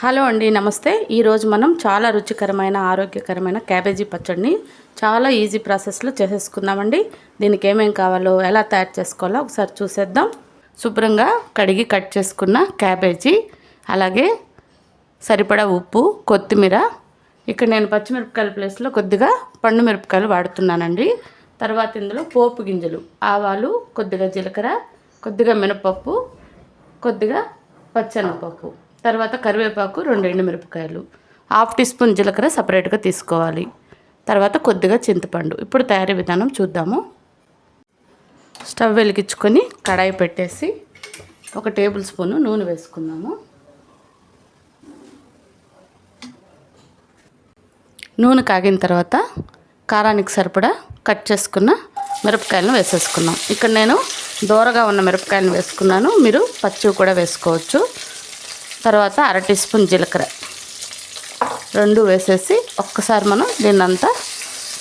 Hello అండి నమస్తే. ఈరోజు మనం చాలా రుచికరమైన ఆరోగ్యకరమైన క్యాబేజీ పచ్చడిని చాలా ఈజీ ప్రాసెస్లో చేసేసుకుందామండి. దీనికి ఏమేం కావాలో ఎలా తయారు చేసుకోవాలో ఒకసారి చూసేద్దాం. శుభ్రంగా కడిగి కట్ చేసుకున్న క్యాబేజీ అలాగే సరిపడా ఉప్పు కొత్తిమీర. ఇక్కడ నేను పచ్చిమిరపకాయల ప్లేస్లో కొద్దిగా పండు మిరపకాయలు వాడుతున్నానండి. తర్వాత ఇందులో పోపు గింజలు ఆవాలు కొద్దిగా జీలకర్ర కొద్దిగా మినపప్పు కొద్దిగా పచ్చెనగపప్పు తర్వాత కరివేపాకు రెండు ఎండుమిరపకాయలు హాఫ్ టీ స్పూన్ జీలకర్ర సపరేట్గా తీసుకోవాలి. తర్వాత కొద్దిగా చింతపండు. ఇప్పుడు తయారీ విధానం చూద్దాము. స్టవ్ వెలిగించుకొని కడాయి పెట్టేసి ఒక టేబుల్ స్పూను నూనె వేసుకుందాము. నూనె కాగిన తర్వాత కారానికి సరిపడా కట్ చేసుకున్న మిరపకాయలను వేసేసుకున్నాం ఇక్కడ నేను దూరగా ఉన్న మిరపకాయలను వేసుకున్నాను. మీరు పచ్చివి కూడా వేసుకోవచ్చు. తర్వాత అర టీ స్పూన్ జీలకర్ర. రెండు వేసేసి ఒక్కసారి మనం దీన్నంతా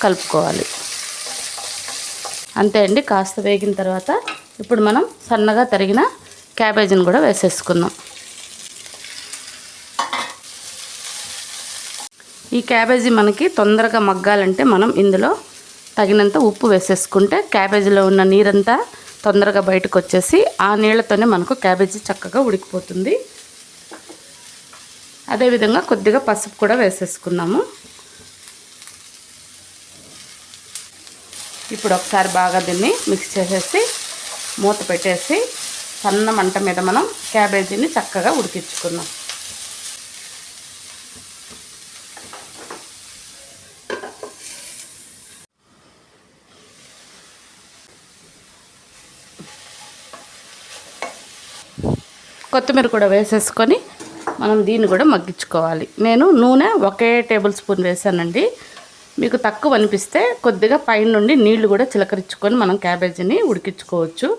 కలుపుకోవాలి. అంతే అండి కాస్త వేగిన తర్వాత ఇప్పుడు మనం సన్నగా తరిగిన క్యాబేజీని కూడా వేసేసుకుందాం. ఈ క్యాబేజీ మనకి తొందరగా మగ్గాలంటే మనం ఇందులో తగినంత ఉప్పు వేసేసుకుంటే క్యాబేజీలో ఉన్న నీరంతా తొందరగా బయటకు వచ్చేసి ఆ నీళ్ళతోనే మనకు క్యాబేజీ చక్కగా ఉడికిపోతుంది. అదేవిధంగా కొద్దిగా పసుపు కూడా వేసేసుకున్నాము ఇప్పుడు ఒకసారి బాగా దీన్ని మిక్స్ చేసేసి మూత పెట్టేసి సన్న మంట మీద మనం క్యాబేజీని చక్కగా ఉడికించుకుందాం. కొత్తిమీర కూడా వేసేసుకొని మనం దీన్ని కూడా మగ్గించుకోవాలి. నేను నూనె ఒకే టేబుల్ స్పూన్ వేసానండి మీకు తక్కువ అనిపిస్తే కొద్దిగా పైన నుండి నీళ్ళు కూడా చిలకరించుకొని మనం క్యాబేజీని ఉడికించుకోవచ్చు.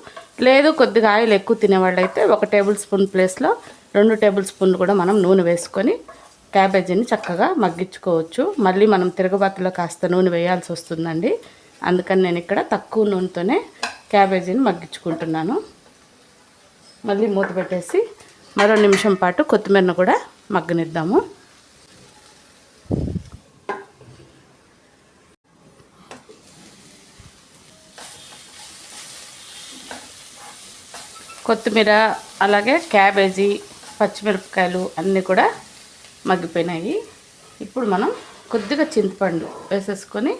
లేదు కొద్దిగా ఆయిల్ ఎక్కువ తినేవాళ్ళైతే ఒక టేబుల్ స్పూన్ ప్లేస్లో రెండు టేబుల్ స్పూన్లు కూడా మనం నూనె వేసుకొని క్యాబేజీని చక్కగా మగ్గించుకోవచ్చు. మళ్ళీ మనం తిరగబాతులో కాస్త నూనె వేయాల్సి వస్తుందండి. అందుకని నేను ఇక్కడ తక్కువ నూనెతోనే క్యాబేజీని మగ్గించుకుంటున్నాను. మళ్ళీ మూత పెట్టేసి మరో నిమిషం పాటు కొత్తిమీరను కూడా మగ్గనిద్దాము. కొత్తిమీర అలాగే క్యాబేజీ పచ్చిమిరపకాయలు అన్నీ కూడా మగ్గిపోయినాయి. ఇప్పుడు మనం కొద్దిగా చింతపండు వేసేసుకొని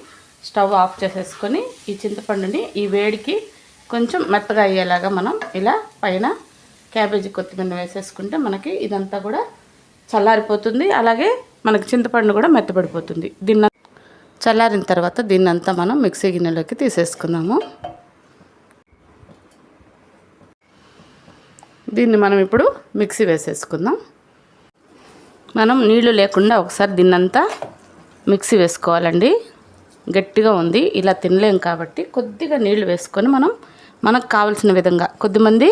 స్టవ్ ఆఫ్ చేసేసుకొని ఈ చింతపండుని ఈ వేడికి కొంచెం మెత్తగా అయ్యేలాగా మనం ఇలా పైన క్యాబేజీ కొత్తిమీర వేసేసుకుంటే మనకి ఇదంతా కూడా చల్లారిపోతుంది. అలాగే మనకి చింతపండు కూడా మెత్తబడిపోతుంది. దీన్ని చల్లారిన తర్వాత దీన్నంతా మనం మిక్సీ గిన్నెలోకి తీసేసుకుందాము. దీన్ని మనం ఇప్పుడు మిక్సీ వేసేసుకుందాం. మనం నీళ్ళు లేకుండా ఒకసారి దీన్నంతా మిక్సీ వేసుకోవాలండి. గట్టిగా ఉంది. ఇలా తినలేం కాబట్టి కొద్దిగా నీళ్ళు వేసుకొని మనం మనకు కావలసిన విధంగా కొద్దిమంది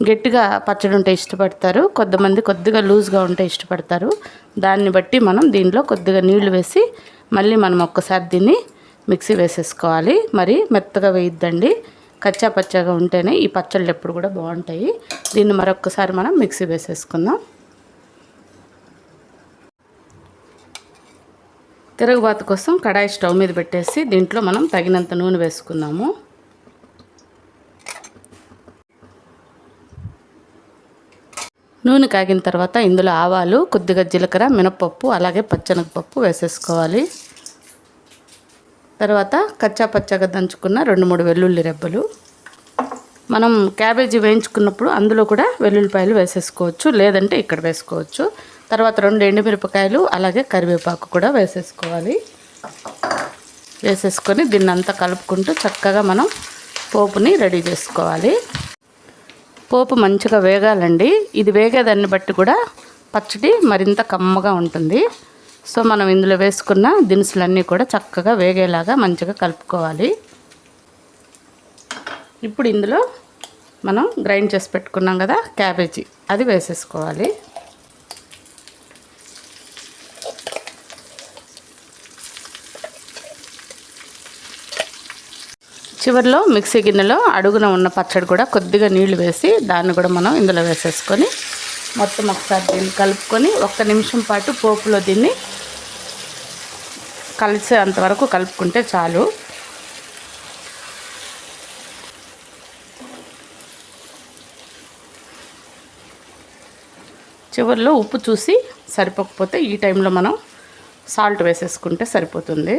గట్టిగా పచ్చడి ఉంటే ఇష్టపడతారు కొంతమంది కొద్దిగా లూజ్గా ఉంటే ఇష్టపడతారు. దాన్ని బట్టి మనం దీనిలో కొద్దిగా నీళ్ళు వేసి మళ్ళీ మనం ఒక్కసారి దీన్ని మిక్సీ వేసేసుకోవాలి. మరి మెత్తగా వేయద్దండి. కచ్చా పచ్చగా ఉంటేనే ఈ పచ్చళ్ళు ఎప్పుడు కూడా బాగుంటాయి. దీన్ని మరొకసారి మనం మిక్సీ వేసేసుకుందాం. తిరగబాత కోసం కడాయి స్టవ్ మీద పెట్టేసి దీంట్లో మనం తగినంత నూనె వేసుకుందాము. నూనె కాగిన తర్వాత ఇందులో ఆవాలు కొద్దిగా జీలకర్ర మినపప్పు అలాగే పచ్చనగపప్పు వేసేసుకోవాలి. తర్వాత కచ్చా పచ్చగా దంచుకున్న రెండు మూడు వెల్లుల్లి రెబ్బలు. మనం క్యాబేజీ వేయించుకున్నప్పుడు అందులో కూడా వెల్లుల్లిపాయలు వేసేసుకోవచ్చు లేదంటే ఇక్కడ వేసుకోవచ్చు. తర్వాత రెండు ఎండుమిరపకాయలు అలాగే కరివేపాకు కూడా వేసేసుకోవాలి. వేసేసుకొని దీన్ని అంతా కలుపుకుంటూ చక్కగా మనం పోపుని రెడీ చేసుకోవాలి. పోపు మంచిగా వేగాలండి. ఇది వేగేదాన్ని బట్టి కూడా పచ్చడి మరింత కమ్మగా ఉంటుంది. సో మనం ఇందులో వేసుకున్న దినుసులన్నీ కూడా చక్కగా వేగేలాగా మంచిగా కలుపుకోవాలి. ఇప్పుడు ఇందులో మనం గ్రైండ్ చేసి పెట్టుకున్నాం కదా క్యాబేజీ. అది వేసేసుకోవాలి. చివరిలో మిక్సీ గిన్నెలో అడుగున ఉన్న పచ్చడి కూడా కొద్దిగా నీళ్ళు వేసి దాన్ని కూడా మనం ఇందులో వేసేసుకొని మొత్తం ఒకసారి దీన్ని కలుపుకొని ఒక్క నిమిషం పాటు పోపులో దీన్ని కలిసేంత వరకు కలుపుకుంటే చాలు. చివరిలో ఉప్పు చూసి సరిపోకపోతే ఈ టైంలో మనం సాల్ట్ వేసేసుకుంటే సరిపోతుంది.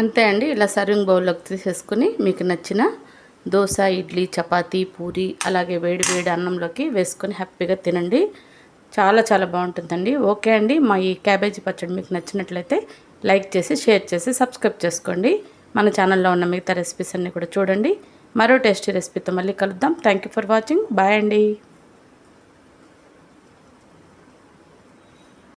అంతే అండి. ఇలా సర్వింగ్ బౌల్లోకి తీసేసుకుని మీకు నచ్చిన దోశ ఇడ్లీ చపాతీ పూరి అలాగే వేడి వేడి అన్నంలోకి వేసుకొని హ్యాపీగా తినండి. చాలా చాలా బాగుంటుందండి. ఓకే అండి. మా ఈ క్యాబేజీ పచ్చడి మీకు నచ్చినట్లయితే లైక్ చేసి షేర్ చేసి సబ్స్క్రైబ్ చేసుకోండి. మన ఛానల్లో ఉన్న మిగతా రెసిపీస్ అన్నీ కూడా చూడండి. మరో టేస్టీ రెసిపీతో మళ్ళీ కలుద్దాం. Thank you for watching. Bye అండి.